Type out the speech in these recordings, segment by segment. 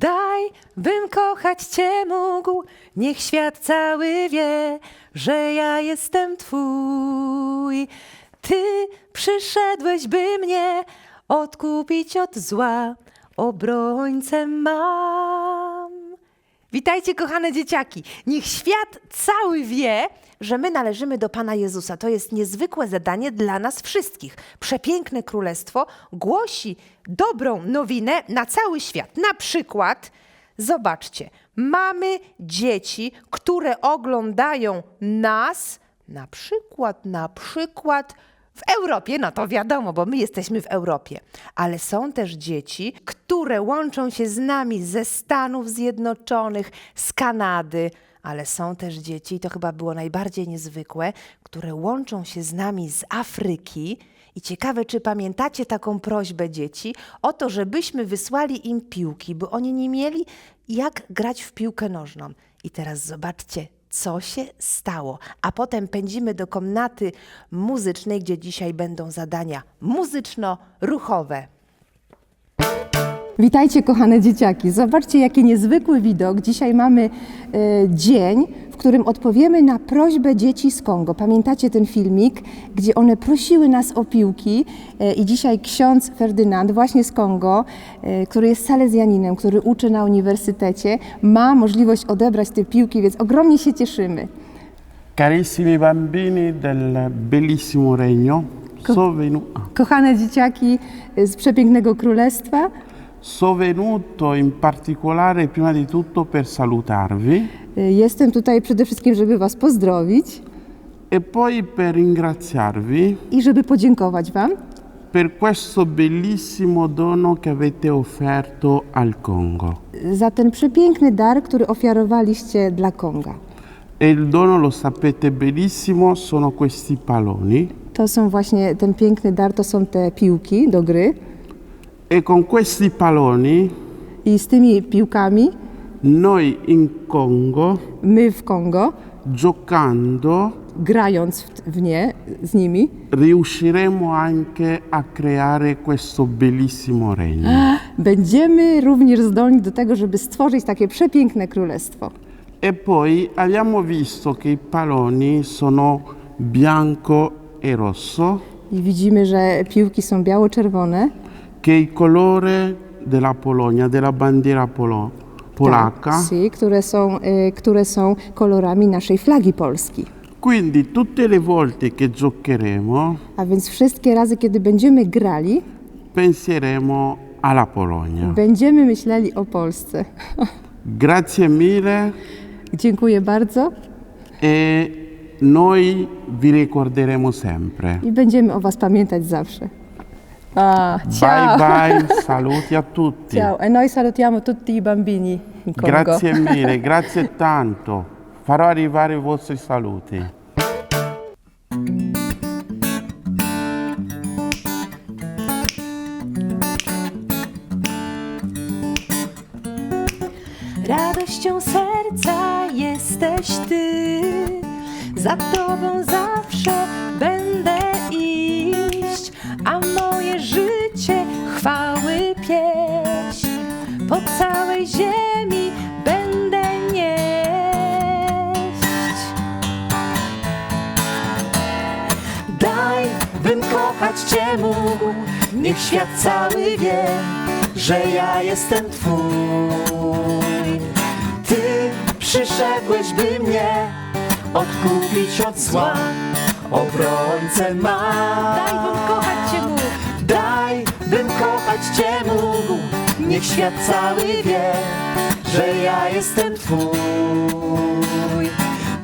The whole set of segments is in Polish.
Daj, bym kochać Cię mógł, niech świat cały wie, że ja jestem Twój. Ty przyszedłeś, by mnie odkupić od zła, obrońcę mam. Witajcie, kochane dzieciaki. Niech świat cały wie, że my należymy do Pana Jezusa. To jest niezwykłe zadanie dla nas wszystkich. Przepiękne królestwo głosi dobrą nowinę na cały świat. Na przykład, zobaczcie, mamy dzieci, które oglądają nas, na przykład, na przykład w Europie, no to wiadomo, bo my jesteśmy w Europie, ale są też dzieci, które łączą się z nami ze Stanów Zjednoczonych, z Kanady, ale są też dzieci, i to chyba było najbardziej niezwykłe, które łączą się z nami z Afryki. I ciekawe, czy pamiętacie taką prośbę dzieci o to, żebyśmy wysłali im piłki, bo oni nie mieli jak grać w piłkę nożną. I teraz zobaczcie, co się stało. A potem pędzimy do komnaty muzycznej, gdzie dzisiaj będą zadania muzyczno-ruchowe. Witajcie, kochane dzieciaki. Zobaczcie, jaki niezwykły widok. Dzisiaj mamy e, dzień, którym odpowiemy na prośbę dzieci z Kongo. Pamiętacie ten filmik, gdzie one prosiły nas o piłki e, i dzisiaj ksiądz Ferdynand, właśnie z Kongo, e, który jest salezjaninem, który uczy na uniwersytecie, ma możliwość odebrać te piłki, więc ogromnie się cieszymy. Carissimi bambini del bellissimo regno, venu- Kochane dzieciaki z przepięknego królestwa, so venuto in particolare prima di tutto per salutarvi e, jestem tutaj przede wszystkim, żeby Was pozdrowić e poi per ringraziarvi i żeby podziękować Wam per questo bellissimo dono che avete offerto al Congo. za ten przepiękny dar, który ofiarowaliście dla Konga. E il dono, lo sapete benissimo, sono questi paloni. To są właśnie ten piękny dar, to są te piłki do gry. E con questi paloni I z tymi piłkami noi in Congo, my w Kongo, giocando, grając w, w nie z nimi, riusciremo anche a creare questo bellissimo regno. będziemy również zdolni do tego, żeby stworzyć takie przepiękne królestwo. E poi abbiamo visto che i paloni sono bianco e rosso, I widzimy, że piłki są biało-czerwone, che il colore della Polonia, della bandiera polo- polacca. tak, si, które, są, y, które są kolorami naszej flagi Polski. Quindi tutte le volte che giocheremo A więc wszystkie razy, kiedy będziemy grali, penseremo alla Polonia. będziemy myśleli o Polsce. Grazie mille Dziękuję bardzo e noi vi ricorderemo sempre. i będziemy o Was pamiętać zawsze. Ah, ciao. Bye bye, saluti a tutti. Ciao, e noi salutiamo tutti i bambini in Congo. Grazie mille, grazie tanto. Farò arrivare i vostri saluti. Radością serca jesteś Ty, za Tobą zawsze ziemi będę nieść. Daj, bym kochać Cię mógł, niech świat cały wie, że ja jestem Twój. Ty przyszedłeś, by mnie odkupić od zła, obrońcę ma. Daj, bym kochać Cię mógł. Daj, bym kochać Cię mógł, niech świat cały wie, że ja jestem Twój.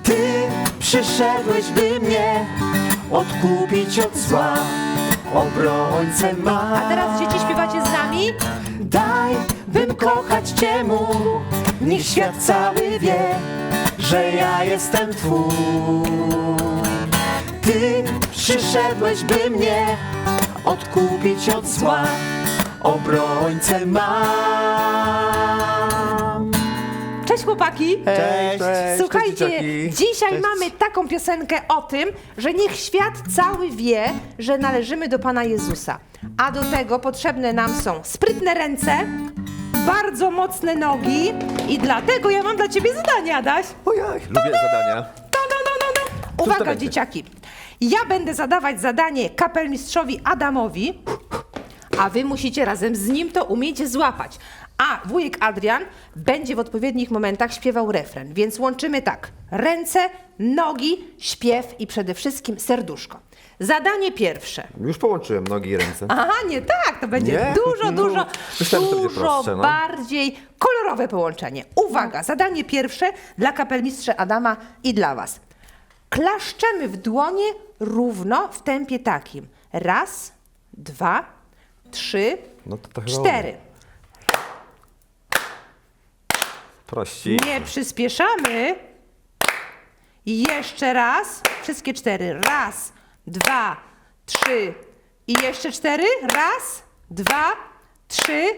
Ty przyszedłeś, by mnie odkupić od zła, obrońcę ma. A teraz dzieci śpiewacie z nami? Daj, bym kochać Cię mógł, niech świat cały wie, że ja jestem Twój. Ty przyszedłeś, by mnie odkupić od zła, obrońcę mam. Cześć chłopaki! Cześć, cześć, Słuchajcie, cześć, dzieciaki. dzisiaj Cześć. mamy taką piosenkę o tym, że niech świat cały wie, że należymy do Pana Jezusa. A do tego potrzebne nam są sprytne ręce, bardzo mocne nogi i dlatego ja mam dla ciebie zadanie, Adaś. Ojej, lubię zadania. No, no, no, no, no. to Uwaga, będzie? dzieciaki. Ja będę zadawać zadanie kapelmistrzowi Adamowi, a wy musicie razem z nim to umieć złapać. A wujek Adrian będzie w odpowiednich momentach śpiewał refren, więc łączymy tak. Ręce, nogi, śpiew i przede wszystkim serduszko. Zadanie pierwsze. Już połączyłem nogi i ręce. Aha, nie tak, to będzie Nie? dużo, No, dużo, myślałem, że to będzie dużo prostsze, no. bardziej kolorowe połączenie. Uwaga, zadanie pierwsze dla kapelmistrza Adama i dla was. Klaszczemy w dłonie równo w tempie takim. Raz, dwa, trzy, No to to chyba cztery. Prości. Nie przyspieszamy. Jeszcze raz. Wszystkie cztery. Raz, dwa, trzy i jeszcze cztery. Raz, dwa, trzy,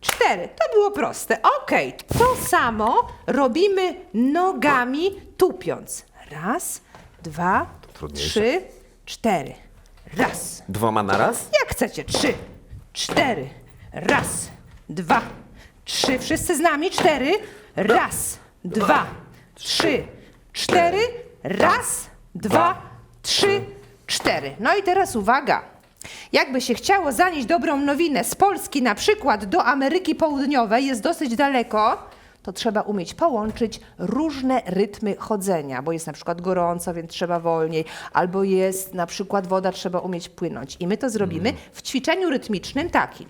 cztery. To było proste. Ok. To samo robimy nogami tupiąc. Raz, dwa, trudniejsze. trzy, cztery. Raz. Dwoma naraz? Jak chcecie. Trzy, cztery. Raz, dwa, trzy. Wszyscy z nami. Cztery. Raz, dwa, trzy, cztery. Raz, dwa, trzy, cztery. No i teraz uwaga. Jakby się chciało zanieść dobrą nowinę z Polski na przykład do Ameryki Południowej, jest dosyć daleko, to trzeba umieć połączyć różne rytmy chodzenia, bo jest na przykład gorąco, więc trzeba wolniej, albo jest na przykład woda, trzeba umieć płynąć. I my to zrobimy w ćwiczeniu rytmicznym takim.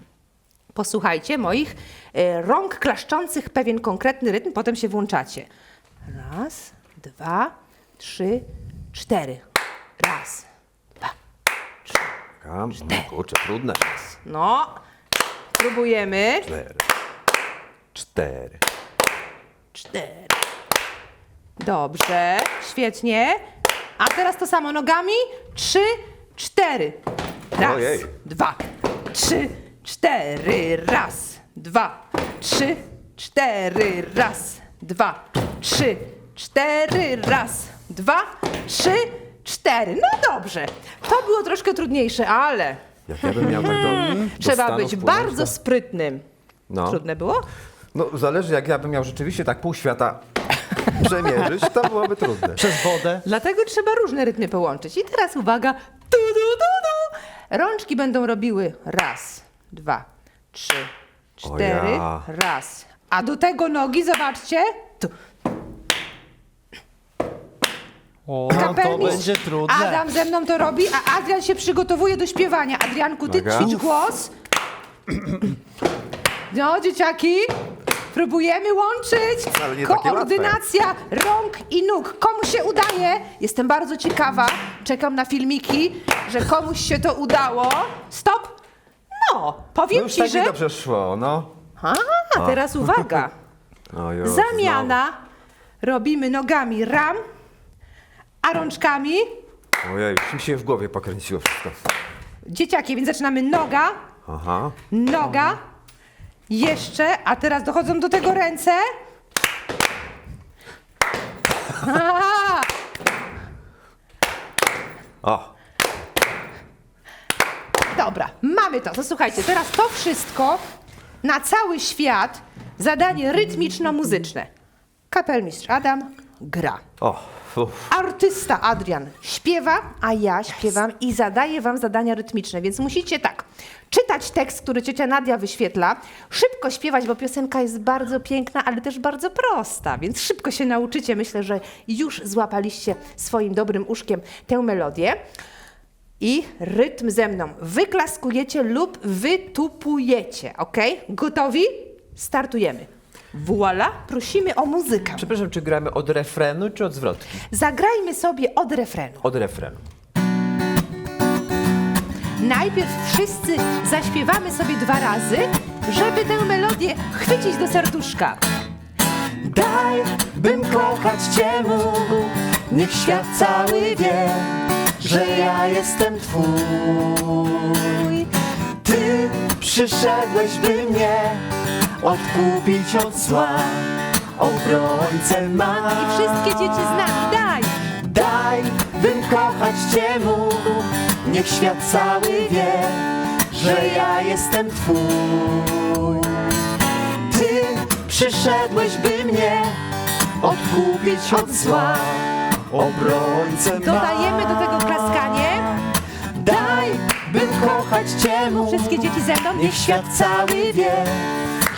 Posłuchajcie moich e, rąk klaszczących pewien konkretny rytm, potem się włączacie. Raz, dwa, trzy, cztery. Raz, dwa, trzy. Kam, no, kurczę, trudne. No, próbujemy. Cztery. Cztery. Cztery. Dobrze, świetnie. A teraz to samo nogami. Trzy, cztery. Raz, Ojej. dwa, trzy, cztery. Raz, dwa, trzy, cztery. Raz, dwa, trzy, cztery. Raz, dwa, trzy, cztery. No dobrze. To było troszkę trudniejsze, ale Jak ja bym miał tak do, do trzeba Stanów być płynąć, bardzo to- sprytnym. No. Trudne było? No zależy, jak ja bym miał rzeczywiście tak pół świata przemierzyć, to byłoby trudne. Przez wodę. Dlatego trzeba różne rytmy połączyć. I teraz uwaga. Tu, tu, tu, tu. Rączki będą robiły raz, dwa, trzy, cztery, ja. raz. A do tego nogi, zobaczcie. Tu. O, to Kapelmistrz będzie trudne. Adam ze mną to robi, a Adrian się przygotowuje do śpiewania. Adrianku, ty Uwaga. ćwicz głos. No, dzieciaki, próbujemy łączyć. Nie takie. Koordynacja rąk i nóg. Komu się udaje? Jestem bardzo ciekawa. Czekam na filmiki, że komuś się to udało. Stop. No, No powiem już ci, tak że... mi dobrze szło, no. A, teraz uwaga. O, już, Zamiana. Robimy nogami ram, a rączkami znowu. Ojej, już mi się w głowie pokręciło wszystko. dzieciaki, więc zaczynamy noga, Aha. noga, jeszcze, a teraz dochodzą do tego ręce. O, dobra, mamy to. To słuchajcie, teraz to wszystko na cały świat zadanie rytmiczno-muzyczne. Kapelmistrz Adam gra. o. Artysta Adrian śpiewa, a ja śpiewam i zadaję wam zadania rytmiczne, więc musicie tak czytać tekst, który ciocia Nadia wyświetla, szybko śpiewać, bo piosenka jest bardzo piękna, ale też bardzo prosta, więc szybko się nauczycie. Myślę, że już złapaliście swoim dobrym uszkiem tę melodię. I rytm ze mną. Wyklaskujecie lub wytupujecie, ok? Gotowi? Startujemy. Voila, prosimy o muzykę. Przepraszam, czy gramy od refrenu, czy od zwrotki? Zagrajmy sobie od refrenu. Od refrenu. Najpierw wszyscy zaśpiewamy sobie dwa razy, żeby tę melodię chwycić do serduszka. Daj, bym kochać Cię mógł, niech świat cały wie, że ja jestem Twój. Ty przyszedłeś, by mnie odkupić od zła, obrońcę ma. I wszystkie dzieci z nami, daj! Daj, bym kochać Cię mógł, niech świat cały wie, że ja jestem Twój. Ty przyszedłeś, by mnie odkupić od zła. Obrońcę Dodajemy do tego klaskanie. Daj, bym kochać Cię mógł. Wszystkie dzieci ze mną. Niech świat cały wie,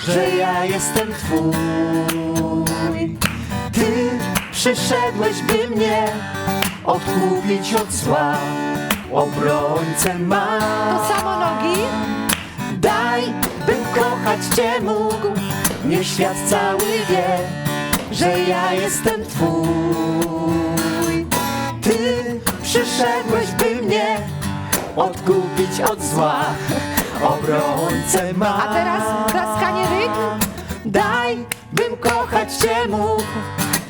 że ja jestem Twój. Ty przyszedłeś, by mnie odkupić od zła. Obrońcę ma. To samo nogi. Daj, bym kochać Cię mógł. Niech świat cały wie, że ja jestem Twój. Ty przyszedłeś, by mnie odkupić od zła. Obrońcę ma. A teraz klaskanie ryk. Daj, bym kochać Cię mógł.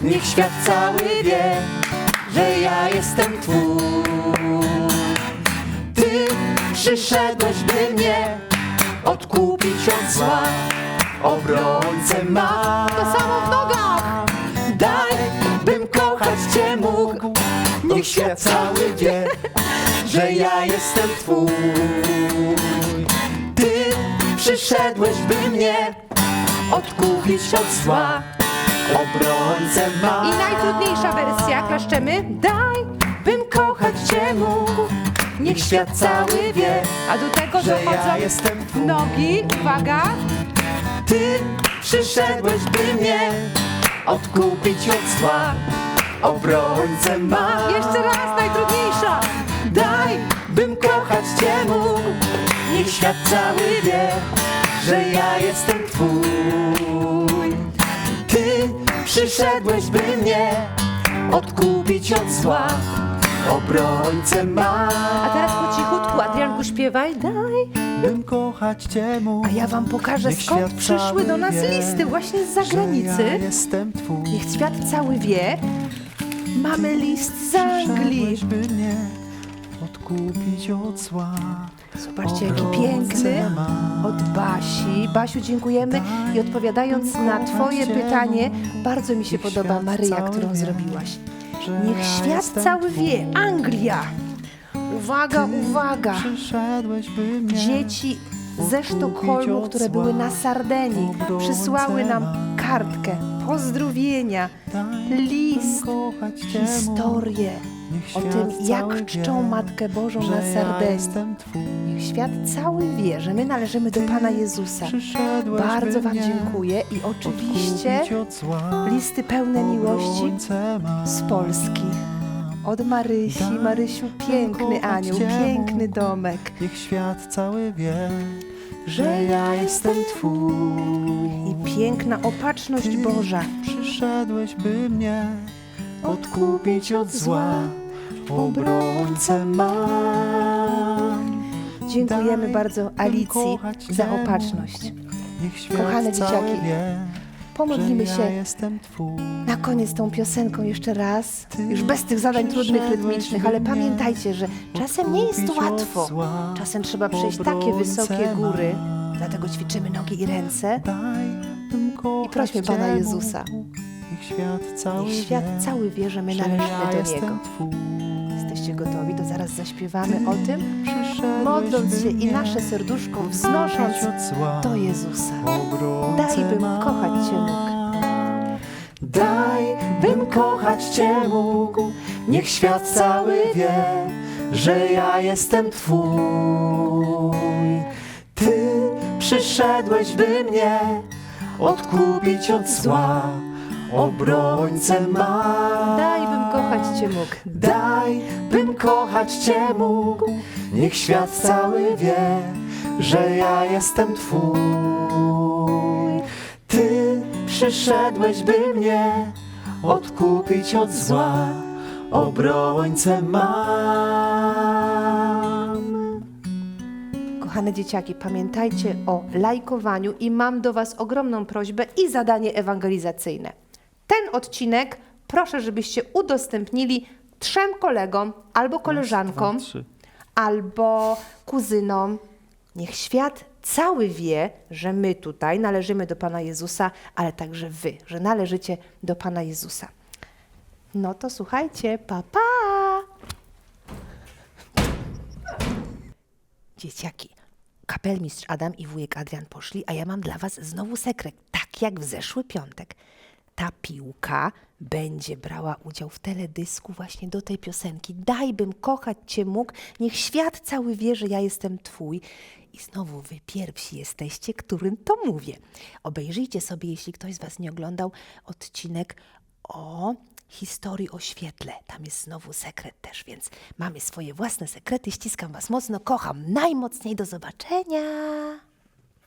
Niech świat cały wie, że ja jestem Twój. Ty przyszedłeś, by mnie odkupić od zła. Obrońcę ma. To samo w nogach. Daj, bym kochać Cię mógł. Niech świat cały wie, że ja jestem Twój. Przyszedłeś, by mnie odkupić od zła. Obrońcę ma. I najtrudniejsza wersja. Klaszczemy. Daj. bym kochać Cię mógł. Niech świat cały wie, A do tego że ja dochodzą jestem Twój. nogi. Uwaga. Ty przyszedłeś, by mnie odkupić od zła. Obrońcę ma. Jeszcze raz. Najtrudniejsza. Daj, bym kochać Cię mógł. Niech świat cały wie, że ja jestem Twój. Ty przyszedłeś, by mnie odkupić od zła. Obrońcę ma. A teraz po cichutku. Adrianku śpiewaj. Daj. bym kochać Cię mógł. A ja wam pokażę Niech skąd świat przyszły cały do nas wie, listy. Właśnie z że zagranicy. Ja jestem Twój. Niech świat cały wie. Mamy list z Anglii. Przyszedłeś, by mnie odkupić od zła. Zobaczcie, jaki piękny. Od Basi. Basiu, dziękujemy. I odpowiadając na Twoje pytanie, bardzo mi się podoba Maryja, którą zrobiłaś. Niech świat cały wie. Anglia. Uwaga, uwaga. Dzieci ze Sztokholmu, które były na Sardynii, przysłały nam kartkę, pozdrowienia, list, historię o tym, jak czczą Matkę Bożą na ja Świat cały wie, że my należymy do Pana Jezusa. Bardzo Wam dziękuję i oczywiście listy pełne miłości z Polski. Od Marysi. Marysiu, piękny anioł, piękny domek. Niech świat cały wie, że ja jestem Twój. I piękna opatrzność Boża. Przyszedłeś, by mnie odkupić od zła. Obrońcę mam. Dziękujemy bardzo Alicji za opatrzność. Kochane dzieciaki, Pomodlimy się ja jestem Twój. na koniec tą piosenką jeszcze raz. Już bez tych zadań trudnych, rytmycznych, ale pamiętajcie, że czasem nie jest łatwo. Czasem trzeba przejść takie wysokie góry. Dlatego ćwiczymy nogi i ręce. I prośmy Pana Jezusa. Niech świat cały wie, że my należymy do Niego. Jesteście gotowi? To zaraz zaśpiewamy o tym, modląc się i nasze serduszko wznosząc do Jezusa. Daj, bym kochać Cię mógł. Daj, bym kochać Cię mógł. Niech świat cały wie, że ja jestem Twój. Ty przyszedłeś, by mnie odkupić od zła. Obrońcę mam. Daj, bym kochać Cię mógł. Daj, bym kochać Cię mógł. Niech świat cały wie, że ja jestem Twój. Ty przyszedłeś, by mnie odkupić od zła. Obrońcę mam. Kochane dzieciaki, pamiętajcie o lajkowaniu i mam do Was ogromną prośbę i zadanie ewangelizacyjne. Ten odcinek proszę, żebyście udostępnili trzem kolegom albo koleżankom, albo kuzynom. Niech świat cały wie, że my tutaj należymy do Pana Jezusa, ale także Wy, że należycie do Pana Jezusa. No to słuchajcie, pa pa! Dzieciaki, kapelmistrz Adam i wujek Adrian poszli, a ja mam dla was znowu sekret. Tak jak w zeszły piątek. Ta piłka będzie brała udział w teledysku właśnie do tej piosenki. Daj bym kochać Cię mógł, niech świat cały wie, że ja jestem Twój. I znowu wy pierwsi jesteście, którym to mówię. Obejrzyjcie sobie, jeśli ktoś z Was nie oglądał, odcinek o historii o świetle. Tam jest znowu sekret też, więc mamy swoje własne sekrety. Ściskam Was mocno, kocham najmocniej. Do zobaczenia.